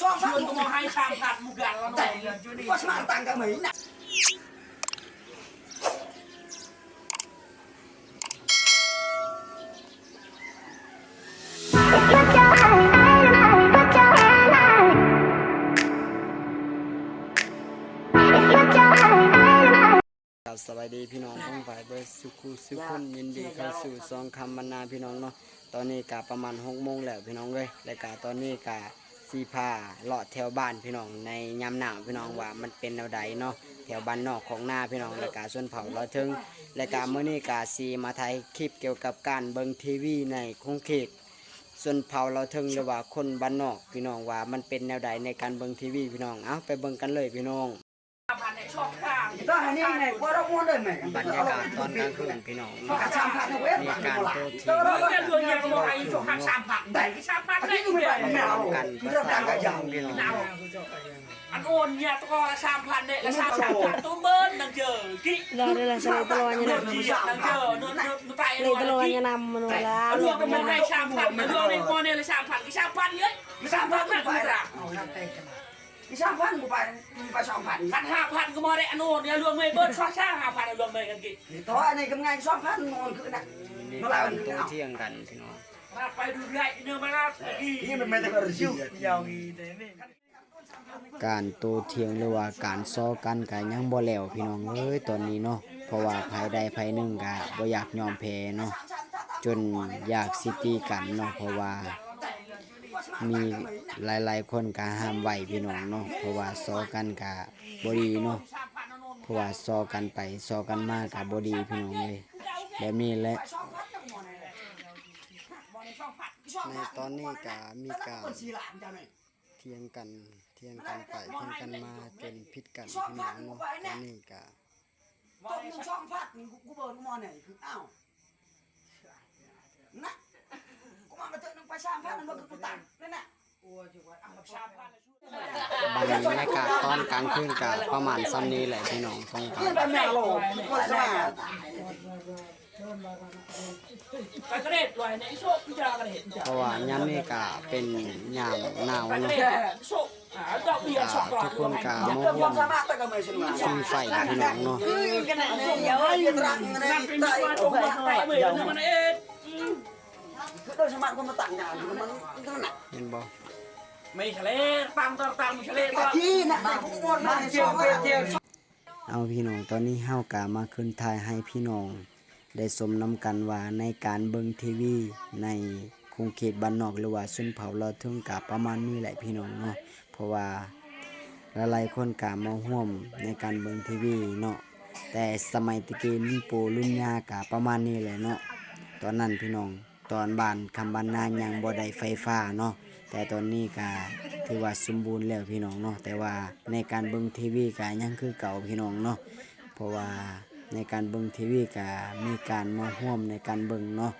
cho phát Chuồn có hai trăm phạt một gạt là nó Tẩy Có sao tăng cả mấy nè ครับสวัสดีพี่น้องทั้งฝ่ายเบอร์สุขุสุขุนยินดีเข้าสู่ซองคำบรรณาพี่น้องเนาะตอนนี้กะประมาณหกโมงแล้วพี่น้องเลยและกะตอนนี้กะ สีผ้าเลาะแถวบ้านพี่น้องในยามหนาวพี่น้องว่ามันเป็นแนวใดเนาะแถวบ้านนอกของหน้าพี่น้องและกะส่วนเผาเราถึงและกาเมื่อนี้กาซีมาไทยคลิปเกี่ยวกับการเบิงทีวีในคงเขตส่วนเผาเราถึงหรือว่าคนบ้านนอกพี่น้องว่ามันเป็นแนวใดในการเบิงทีวีพี่น้องเอาไปเบิงกันเลยพี่น้อง phạt này cho khang Đó là nhanh này qua đâu mua đời mày บรรยากาศตอนกลางคืนพี่น้อง Nó cả trăm phạt nó quét มีการโตเถียง Nó cái đường nhà của ai cho khang trăm phạt Đẩy cái trăm phạt đấy Cái mày lại nào กันภา Nó ษา tăng cả จัง trăm พี่น้อง nào ăn ôn nhà to là trăm phạt đấy là trăm trăm phạt tôi bơn đang chờ kỹ Lo đây là sợi tơ loa như Nó nào gì đang chờ nó nó nó tay Lấy tơ nó loa kỹ như nằm mà nó Nó là luôn cái món này trăm phạt mà luôn cái con này là trăm phạt cái trăm phạt ấy cái trăm phạt này cũng là Cái sao phát của bạn Bà xong phạt phạt hạ phạt cái món này ăn ôn nhà luôn mày bớt xóa xa hạ phạt là luôn mày cần kỹ Thì thôi này cầm ngay xong phát ngon cứ nè มี Nó การ lại โต còn เถียงกันพี่น้อง phạt phải đủ lại nhưng mà là kỹ Cái mày mày ta gọi là siêu การโตเถียงหรือว่าการซ้อกันก็ยังบ่แล้วพี่น้องเอ้ยตอนนี้เนาะเพราะว่าภายใดภายหนึ่งก็บ่อยากยอมแพ้เนาะจนอยากสิตีกันเนาะเพราะว่า มีหลายๆคนก็ห้ามไว้พี่น้องเนาะเพราะว่าซ้อกันก็บ่ดีเนาะ trăm phạt nó nôn เพราะว่าซ้อกันไปซ้อกันมาก็บ่ดีพี่น้องเอ้ยแบบนี้แหละในตอนนี้ก็มีการ Còn xì lạm cho này เถียงกันเถียงกันไปเถียงกันมาจนผิดกันพี่น้องเนาะตอนนี้ก็ Tôi nhưng xong phát Mình cũng bờn cái món này Cứ ảo Nè Cũng mà mà tự nó phải xong phát Nó cứ tặng Đây nè Ủa chứ phải Ảo xong phát บรรยากาศตอนกลางคืนกับประมาณซ้ำนี้แหละพี่น้องตรงกันเพราะว่ายามนี่ก็เป็นยามหนาวเนาะทุกคนก็มุ่งซุ่มไฟพี่น้องเนาะคือโดมัคนมาต่างดาวมันมันหนัก mày chả lẽ tăng tăng tăng chả lẽ Cả tăng chi nè Này cũng ngon mà Chiều chiều chiều เอาพี่น้องตอนนี้เฮากะมาขึ้นทายให้พี่น้อง ได้สมนำกันว่าในการเบิงทีวีในคงเขตบ้านนอกหรือว่าชนเผาเราถึงกะประมาณนี้แหละพี่น้องเนาะเพราะว่าหลายๆคนกะมาร่วมในการเบิงทีวีเนาะแต่สมัยตะกี้รุ่นปู่รุ่นย่ากะประมาณนี้แหละเนาะตอนนั้นพี่น้องตอนบ้านคำบ้านนายังบ่ได้ไฟฟ้าเนาะ แต่ตอนนี้ก็ถือว่าสมบูรณ์แล้วพี่น้องเนาะแต่ว่าในการเบิ่งทีวีก็ยังคือเก่าพี่น้องเนาะเพราะว่าในการเบิ่งทีวีก็มีการมาห่วมในการเบิ่งเนาะ